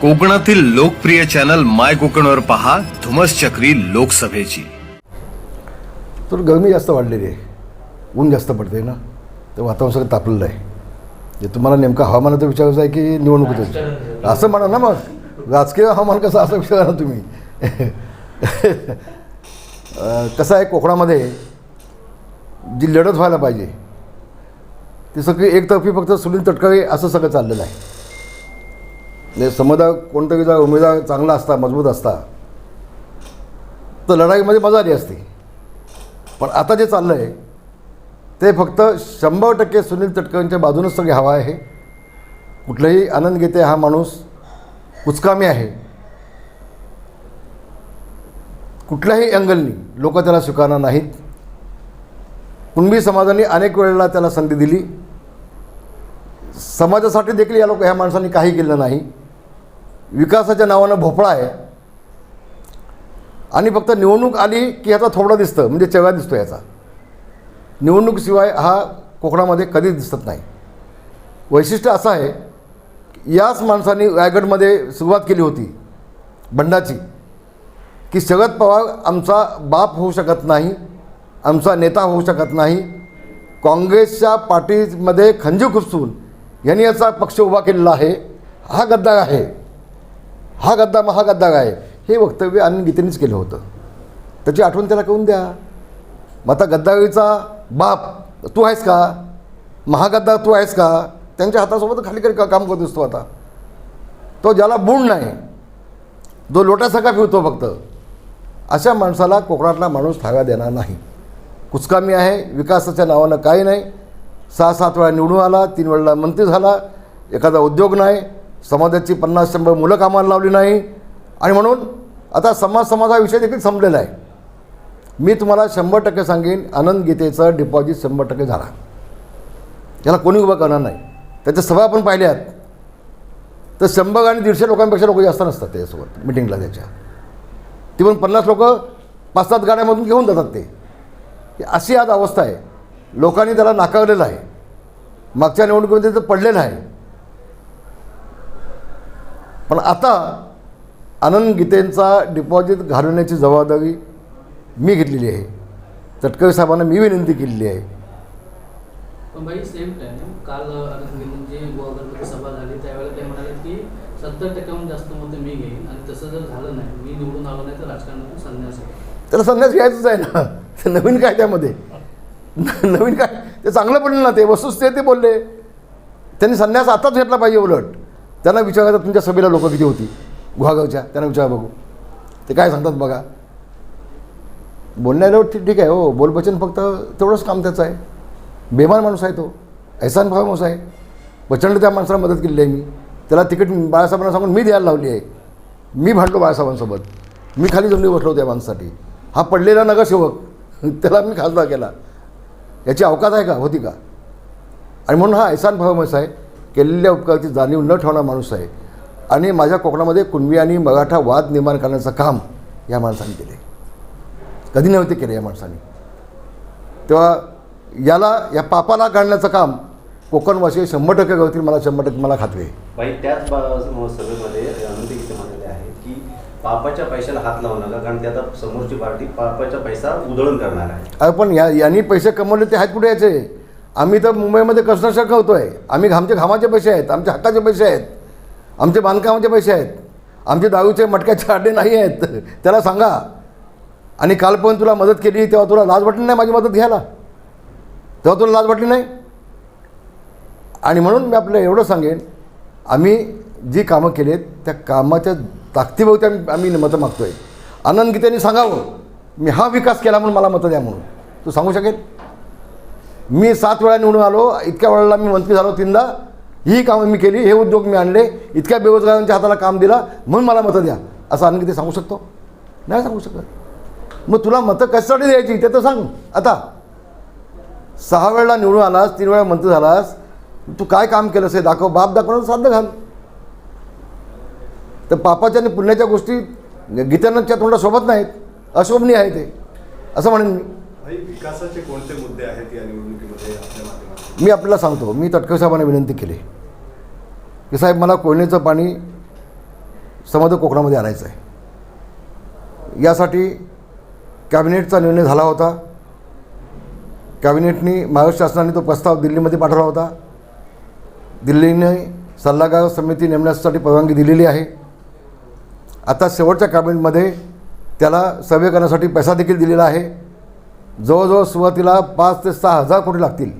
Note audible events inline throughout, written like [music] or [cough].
कोकणातील लोकप्रिय चॅनल माय कोकणवर पहा धुमस चक्री लोकसभेची. तर गरमी जास्त वाढलेली आहे. ऊन जास्त पडते ना? तर वातावरण सगळं तापलेलं आहे. जे तुम्हाला नेमका हवामानाचा विचारायचं आहे की निवडणुकीचं असं म्हणा ना मग. राजकीय हवामान कसं असं विचारा ना तुम्ही. [laughs] कसं आहे कोकणामध्ये? जी लढत व्हायला पाहिजे. ती सगळी एकतर्फी फक्त सुनील तटकरे असं सगळं चाललेलं आहे. म्हणजे समुदाय कोणतरी जर उमेदवार चांगला असता मजबूत असता तर लढाईमध्ये मजा आली असती. पण आता जे चाललं आहे ते फक्त शंभर टक्के सुनील तटकरेंच्या बाजूनच सगळी हवा आहे. कुठलाही आनंद घेते हा माणूस कुचकामी आहे. कुठल्याही अँगलनी लोक त्याला स्वीकारणार नाहीत. कुणबी समाजाने अनेक वेळेला त्याला संधी दिली. समाजासाठी देखील या लोक ह्या माणसांनी काही केलं नाही. विकासाच्या नावानं भोपळा आहे. आणि फक्त निवडणूक आली की याचा थोडा दिसतं म्हणजे चेहरा दिसतो याचा. निवडणुकीशिवाय हा कोकणामध्ये कधीच दिसत नाही. वैशिष्ट्य असं आहे याच माणसाने रायगडमध्ये सुरुवात केली होती बंडाची की शरद पवार आमचा बाप होऊ शकत नाही आमचा नेता होऊ शकत नाही काँग्रेसच्या पार्टीमध्ये खंजीव खुपसून यांनी याचा पक्ष उभा केलेला आहे हा गद्दार आहे. हा गद्दा महा गद्दार आहे हे वक्तव्य अनिल गीतेनेच केलं होतं. त्याची आठवण त्याला करून द्या. मग आता गद्दारीचा बाप तू आहेस का? महागद्दार तू आहेस का? त्यांच्या हातासोबत खाली कर काम करत असतो आता. तो ज्याला बुण नाही जो लोटासारखा फिरतो फक्त. अशा माणसाला कोकणातला माणूस थागा देणार नाही. कुचकामी आहे विकासाच्या नावानं काही नाही. सहा सात वेळा निवडून आला तीन वेळेला मंत्री झाला एखादा उद्योग नाही समाजाची पन्नास शंभर मुलं कामाला लावली नाही. आणि म्हणून आता समाज समाज हा विषय देखील संपलेला आहे. मी तुम्हाला शंभर टक्के सांगेन आनंद गीतेचं डिपॉझिट शंभर टक्के झाला. याला कोणी उभं करणार नाही. त्याच्या सभा आपण पाहिल्यात तर शंभर आणि दीडशे लोकांपेक्षा लोक जास्त नसतात त्याच्यासोबत मिटिंगला त्याच्या. ती पण पन्नास लोक पाच सात गाड्यामधून घेऊन जातात ते. अशी आज अवस्था आहे. लोकांनी त्याला नाकारलेलं आहे. मागच्या निवडणुकीमध्ये तर पडलेलं आहे. पण आता आनंद गीतेंचा डिपॉझिट घालवण्याची जबाबदारी मी घेतलेली आहे. तटकरे साहेबांना मी विनंती केलेली आहे. पण भाई सेम टाइम काल अरविंदजी गोवागरमध्ये सभा झाली. त्यावेळेला ते म्हणाले की सत्तर टक्क्याहून जास्त मतं मी घेईन आणि तसं जर झालं नाही मी निवडून आलो नाही तर राजकारणातून संन्यास घेईन त्याला संन्यास घ्यायचंच आहे ना. ते नवीन काय त्यामध्ये? नवीन काय? ते चांगलं पडलं ना ते. वस्तुस्थिती ते बोलले. त्यांनी संन्यास आताच घेतला पाहिजे उलट. त्यांना विचारायचं तुमच्या सभेला लोक किती होती? गुहागावच्या त्यांना विचारा बघू. ते काय सांगतात बघा. बोलण्याला ठीक ठीक आहे हो. बोलबचन फक्त तेवढंच काम त्याचं आहे. बेमान माणूस आहे तो. ऐसान भाव माणूस आहे. प्रचंड त्या माणसाला मदत केलेली आहे मी. त्याला तिकीट बाळासाहेबांना सांगून मी द्यायला लावली आहे. मी भांडलो बाळासाहेबांसोबत. मी खाली जमली बसलो त्या माणसासाठी. हा पडलेला नगरसेवक त्याला मी खासदार केला. याची अवकाश आहे का? होती का? आणि म्हणून हा ऐसान भावमस आहे. केलेल्या उपकाराची जाणीव न ठेवणारा माणूस आहे. आणि माझ्या कोकणामध्ये कुणबी आणि मराठा वाद निर्माण करण्याचं काम या माणसाने केले कधी नव्हते केले या माणसाने. तेव्हा याला या पापाला काढण्याचं काम कोकणवासी शंभर टक्के करतील मला शंभर टक्के मला आहे. बाई त्याच बा- सभेमध्ये म्हणाले आहे की पापाच्या पैशाला हात लावू नका कारण ते आता समोरची पार्टी पापाचा पैसा उधळून करणार आहे. पण या यांनी पैसे कमवले ते आहेत कुठे याचे आम्ही तर मुंबईमध्ये कन्स्ट्रक्शन शकवतो आहे आम्ही आमचे घामाचे पैसे आहेत आमचे हक्काचे पैसे आहेत आमचे बांधकामाचे पैसे आहेत आमचे दारूचे मटक्याचे आडे नाही आहेत. [laughs] त्याला सांगा. आणि काल पण तुला मदत केली तेव्हा तुला लाज वाटली नाही माझी मदत घ्यायला? तेव्हा तुला लाज वाटली नाही? आणि म्हणून मी आपल्याला एवढं सांगेन आम्ही जी कामं केली आहेत त्या कामाच्या ताकदीभोवती आम्ही आम्ही मतं मागतो आहे आनंद गीतेने सांगावं मी हा विकास केला म्हणून मला मतं द्या म्हणून. तू सांगू शकेल? मी सात वेळा निवडून आलो इतक्या वेळेला मी मंत्री झालो तीनदा. ही कामं मी केली हे उद्योग मी आणले इतक्या बेरोजगारांच्या हाताला काम दिला म्हणून मला मतं द्या. असं आणखी ते सांगू शकतो? नाही सांगू शकत. मग तुला मतं कशासाठी द्यायची? ते तर सांग. आता सहा वेळेला निवडून आलास तीन वेळा मंत्री झालास तू काय काम केलंस हे दाखव बाप दाखवणं साध्य घाल. तर पापाच्या आणि पुण्याच्या गोष्टी गीतानाच्या तोंडासोबत नाहीत अशोभनीय आहे ते. असं म्हणेन मी. विकासाचे कोणते मुद्दे आहेत या निवडणुकीमध्ये आपल्या माध्यमातून? मी आपल्याला सांगतो मी तटकरे साहेबांना विनंती केली. की साहेब मला कोयनेचं पाणी समज कोकणामध्ये आणायचं आहे. यासाठी कॅबिनेटचा निर्णय झाला होता. कॅबिनेटनी महाराष्ट्र शासनाने तो प्रस्ताव दिल्लीमध्ये पाठवला होता. दिल्लीने सल्लागार समिती नेमण्यासाठी परवानगी दिलेली आहे. आता शेवटच्या कॅबिनेटमध्ये त्याला सर्वे करण्यासाठी पैसा देखील दिलेला आहे. जवळजवळ सुरुवातीला पाच ते सहा हजार कोटी लागतील.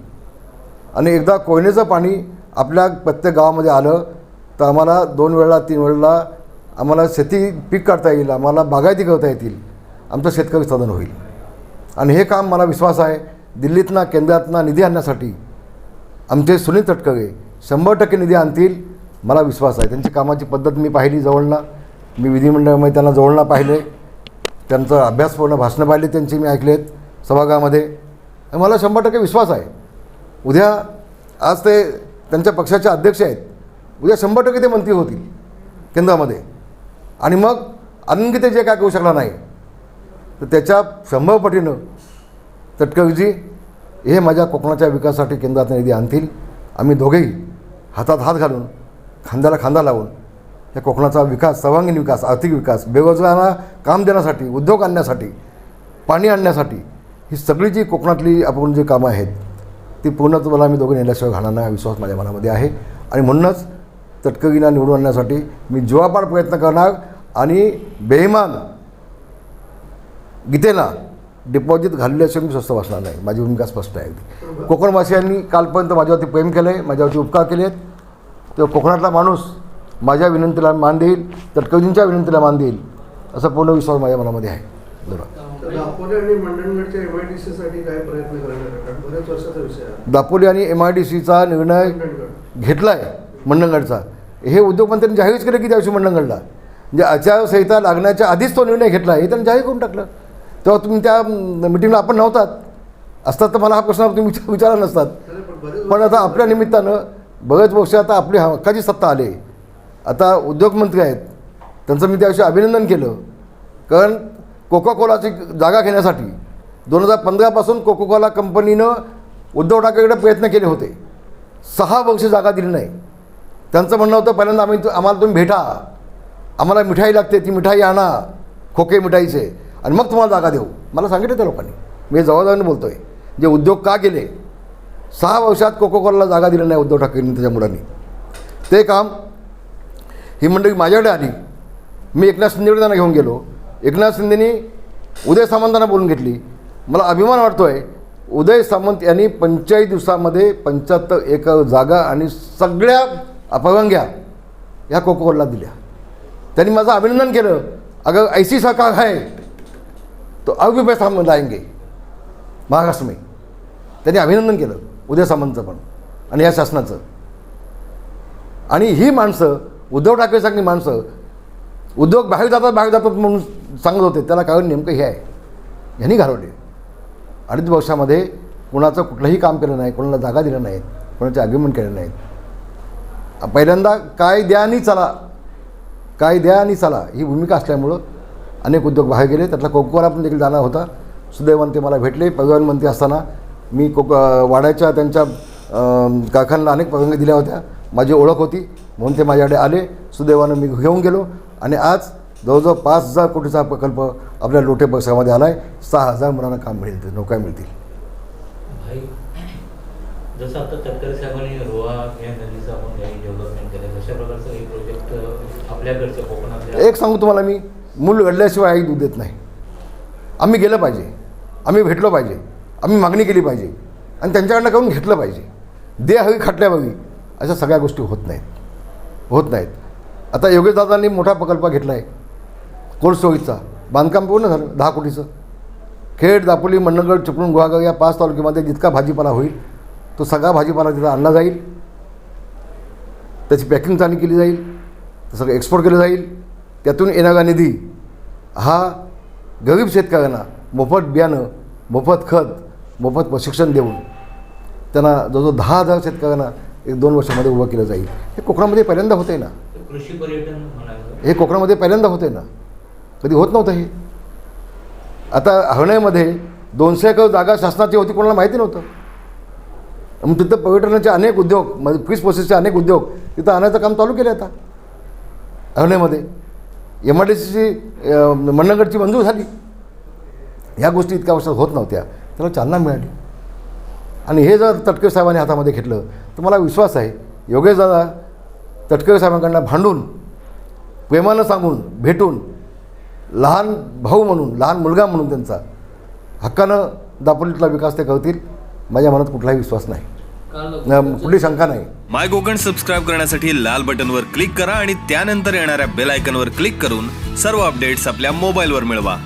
आणि एकदा कोयनेचं पाणी आपल्या प्रत्येक गावामध्ये आलं तर आम्हाला दोन वेळेला तीन वेळेला आम्हाला शेती पीक काढता येईल आम्हाला बागायती करता येतील. आमचं शेतकरी साधन होईल. आणि हे काम मला विश्वास आहे दिल्लीतनं केंद्रातना निधी आणण्यासाठी आमचे सुनील तटकरे शंभर टक्के निधी आणतील मला विश्वास आहे. त्यांची कामाची पद्धत मी पाहिली जवळनं मी विधिमंडळामध्ये त्यांना जवळनं पाहिले. त्यांचं अभ्यासपूर्ण भाषणं पाहिली त्यांची मी ऐकलेत. सभागृहामध्ये मला शंभर टक्के विश्वास आहे. उद्या आज ते त्यांच्या पक्षाचे अध्यक्ष आहेत. उद्या शंभर टक्के ते मंत्री होतील केंद्रामध्ये. आणि मग आणखी ते जे काय करू शकला नाही तर त्याच्या शंभर पटीनं तटकरजी हे माझ्या कोकणाच्या विकासासाठी केंद्रात निधी आणतील. आम्ही दोघेही हातात हात घालून खांद्याला खांदा लावून या कोकणाचा विकास सर्वांगीण विकास आर्थिक विकास बेरोजगारांना काम देण्यासाठी उद्योग आणण्यासाठी पाणी आणण्यासाठी ही सगळी जी कोकणातली आपण जी कामं आहेत ती पूर्णत्वाला आम्ही दोघं नेल्याशिवाय घालणार नाही हा विश्वास माझ्या मनामध्ये आहे. आणि म्हणूनच तटकरींना निवडून आणण्यासाठी मी जीवापाड प्रयत्न करणार आणि बेहिमान गीतेला डिपॉझिट घालल्याशिवाय मी स्वस्त बसणार नाही. माझी भूमिका स्पष्ट आहे अगदी. कोकणवासियांनी कालपर्यंत माझ्यावरती प्रेम केलं आहे माझ्यावरती उपकार केले आहेत तर कोकणातला माणूस माझ्या विनंतीला मान देईल तटकजींच्या विनंतीला मान देईल असा पूर्ण विश्वास माझ्या मनामध्ये आहे. धन्यवाद. दापोली आणि मंडणगडच्या एम आय डी सीसाठी काय प्रयत्न करणार बऱ्याच वर्षाचा विषय आहे. दापोली आणि निर्णय घेतला आहे मंडणगडचा. हे उद्योगमंत्र्यांनी जाहीरच केलं की त्याविषयी मंडणगडला. म्हणजे आचारसंहिता लागण्याच्या आधीच तो निर्णय घेतला हे त्यांनी जाहीर करून टाकलं. तेव्हा तुम्ही त्या मिटिंगला आपण नव्हतात. असतात तर मला हा प्रश्न तुम्ही विचार [laughs] विचारला नसतात. पण आता आपल्या निमित्तानं बरेच वर्ष आता आपली हक्काची सत्ता आली. आता उद्योगमंत्री आहेत. त्यांचं मी त्याविषयी अभिनंदन केलं. कारण कोका कोलाची जागा घेण्यासाठी दोन हजार पंधरापासून कोको कोला कंपनीनं उद्धव ठाकरेकडे प्रयत्न केले होते. सहा वर्ष जागा दिली नाही. त्यांचं म्हणणं होतं पहिल्यांदा आम्ही आम्हाला तुम्ही भेटा. आम्हाला मिठाई लागते ती मिठाई आणा. खोके मिठाईचे. आणि मग तुम्हाला जागा देऊ. मला सांगितलं त्या लोकांनी. मी जबाबदारीने बोलतो आहे जे उद्योग का गेले? सहा वर्षात कोको कोलाला जागा दिली नाही उद्धव ठाकरेंनी त्याच्या मुलांनी. ते काम ही मंडळी माझ्याकडे आली. मी एकनाथ शिंदेकडे त्यांना घेऊन गेलो. एकनाथ शिंदेनी उदय सामंतांना बोलून घेतली. मला अभिमान वाटतो आहे उदय सामंत यांनी पंचेचाळीस दिवसामध्ये पंच्याहत्तर एक जागा आणि सगळ्या अपवंग्या ह्या कोको दिल्या. त्यांनी माझं अभिनंदन केलं. अगर ऐसी सरकार है तो अब भी पैसा हम लाएंगे महाराष्ट्र में. त्यांनी अभिनंदन केलं उदय सामंतचं पण आणि या शासनाचं. आणि ही माणसं उद्धव ठाकरेसारखी माणसं उद्योग बाहेर जातात बाहेर जातात म्हणून सांगत होते त्याला कारण नेमकं हे आहे. ह्यांनी घालवले. अडीच वर्षामध्ये कुणाचं कुठलंही काम केलं नाही कोणाला जागा दिल्या नाहीत कोणाचे अग्रीमेंट केले नाहीत. पहिल्यांदा काय द्या आणि चला काय द्या आणि चला ही भूमिका असल्यामुळं अनेक उद्योग बाहेर गेले. त्यातला कोकोला पण देखील जाणार होता. सुदैवान ते मला भेटले. परिवहन मंत्री असताना मी कोक वाड्याच्या त्यांच्या कारखान्याला अनेक परवानगी दिल्या होत्या. माझी ओळख होती म्हणून ते माझ्याकडे आले. सुदैवानं मी घेऊन गेलो. आणि आज जवळजवळ पाच हजार कोटीचा प्रकल्प आपल्या लोटे परिसरामध्ये आला आहे सहा हजार मुलांना काम मिळेल नोकऱ्या मिळतील. भाई जसं आता तटकरे साहेबांनी रोहा या नदीचं आपण काही डेव्हलपमेंट केलं तशा प्रकारचं एक प्रोजेक्ट आपल्याकडचं कोकणातल्या एक सांगू तुम्हाला मी मूल घडल्याशिवाय आई दूध देत नाही. आम्ही गेलं पाहिजे. आम्ही भेटलो पाहिजे. आम्ही मागणी केली पाहिजे. आणि त्यांच्याकडनं करून घेतलं पाहिजे. दे हवी खटल्या हवी अशा सगळ्या गोष्टी होत नाहीत. होत नाहीत. आता योगेश दादांनी मोठा प्रकल्प घेतला आहे स्टोरेजचा बांधकाम पूर्ण झालं दहा कोटीचं. खेड दापोली मंडणगड चिपळूण गुहागर या पाच तालुक्यामध्ये जितका भाजीपाला होईल तो सगळा भाजीपाला तिथं आणला जाईल. त्याची पॅकिंग चांगली केली जाईल सगळं एक्सपोर्ट केलं जाईल. त्यातून येणारा निधी हा गरीब शेतकऱ्यांना मोफत बियाणं मोफत खत मोफत प्रशिक्षण देऊन त्यांना जवळजवळ दहा हजार शेतकऱ्यांना एक दोन वर्षामध्ये उभं केलं जाईल. हे कोकणामध्ये पहिल्यांदा होतं आहे ना कृषी पर्यटन म्हणायचं. हे कोकणामध्ये पहिल्यांदा होते ना. कधी होत नव्हतं हे. आता हरण्यामध्ये दोनशे एकर जागा शासनाची होती कोणाला माहिती नव्हतं. मग तिथं पर्यटनाचे अनेक उद्योग म्हणजे फिश प्रोसेसचे अनेक उद्योग तिथं आणायचं काम चालू केलं आता हरण्यामध्ये एम आर डी सीची मन्नगडची मंजूर झाली. ह्या गोष्टी इतक्या वर्षात होत नव्हत्या. त्याला चालना मिळाली. आणि हे जर तटकरे साहेबांनी हातामध्ये घेतलं तर मला विश्वास आहे योगेश दादा तटकरे साहेबांकडनं भांडून प्रेमानं सांगून भेटून लहान भाऊ म्हणून लहान मुलगा म्हणून त्यांचा हक्कानं दापोलीतला विकास ते करतील माझ्या मनात कुठलाही विश्वास नाही. कुठली शंका नाही. माय कोकण सबस्क्राईब करण्यासाठी लाल बटनवर क्लिक करा आणि त्यानंतर येणाऱ्या बेल आयकॉनवर क्लिक करून सर्व अपडेट्स आपल्या मोबाईलवर मिळवा.